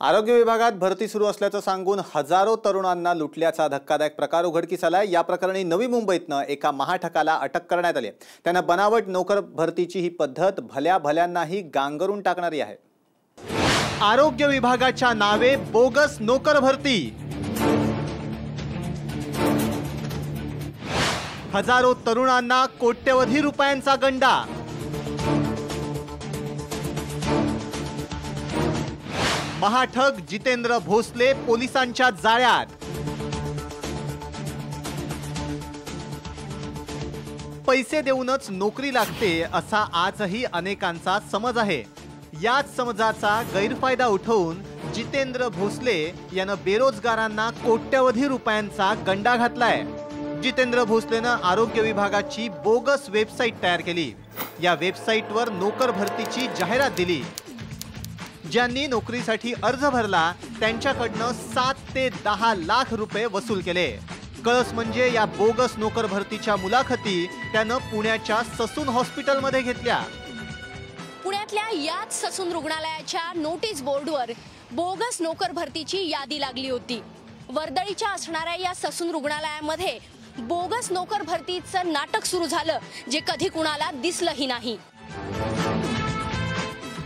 आरोग्य विभागात भरती सुरू असल्याचं सांगून हजारो तरुणांना लुटल्याचा धक्कादायक प्रकार उघडकीस आलाय या प्रकरणी नवी मुंबईतनं एका महाठकाला अटक करण्यात आली त्यांना त्यानं बनावट नोकर भरतीची ही पद्धत भल्या भल्यांनाही गांगरून टाकणारी आहे. आरोग्य विभागाच्या नावे बोगस नोकर भरती. हजारो तरुणांना कोट्यवधी रुपयांचा गंडा. महाठग जितेंद्र भोसले पोलिसांच्या जाळ्यात. पैसे देऊनच नोकरी लागते असा आजही अनेकांचा समज आहे. याच समजाचा गैरफायदा उठवून जितेंद्र भोसले यानं बेरोजगारांना कोट्यवधी रुपयांचा गंडा घातलाय. जितेंद्र भोसलेनं आरोग्य विभागाची बोगस वेबसाईट तयार केली. या वेबसाईटवर नोकर भरतीची जाहिरात दिली. ज्यांनी नोकरीसाठी अर्ज भरला त्यांच्याकडनं सात ते दहा लाख रुपये वसूल केले. कळस म्हणजे या बोगस नोकर भरतीच्या मुलाखती त्यानं पुण्याच्या ससून हॉस्पिटलमध्ये घेतल्या. पुण्यातल्या याच ससून रुग्णालयाच्या नोटीस बोर्डवर बोगस नोकर भरतीची यादी लागली होती. वर्दळीच्या असणाऱ्या या ससून रुग्णालयामध्ये बोगस नोकर भरतीचं नाटक सुरू झालं जे कधी कुणाला दिसलंही नाही.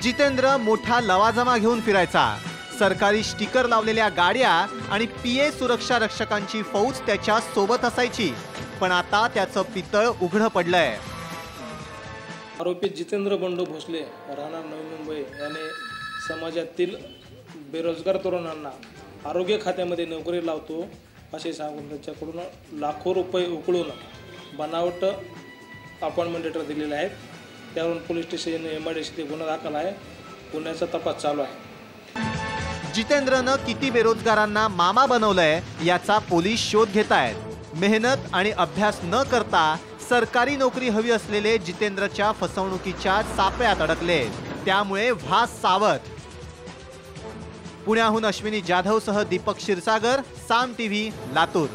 जितेंद्र मोठा लवाजमा घेऊन फिरायचा. सरकारी स्टिकर लावलेल्या गाड्या आणि पीए सुरक्षा रक्षकांची फौज त्याच्या सोबत असायची. पण आता त्याचं पितळ उघडं पडलंय. आरोपी जितेंद्र बंडू भोसले राहणार नवी मुंबई याने समाजातील बेरोजगार तरुणांना आरोग्य खात्यामध्ये नोकरी लावतो असे सांगून त्याच्याकडून लाखो रुपये उकळून बनावट अपॉइंटमेंट लेटर दिलेले आहेत. त्यावरून police station M I D C गुन्हा दाखल आहे. गुन्ह्याचा तपास चालू आहे. जितेंद्रनं किती बेरोजगारांना मामा बनवलंय याचा पोलीस शोध घेत आहेत मेहनत आणि अभ्यास न करता सरकारी नोकरी हवी असलेले जितेंद्रच्या फसवणुकीच्या सापळ्यात अडकले. त्यामुळे व्हास सावध. पुण्याहून अश्विनी जाधवसह दीपक क्षीरसागर साम टीव्ही लातूर.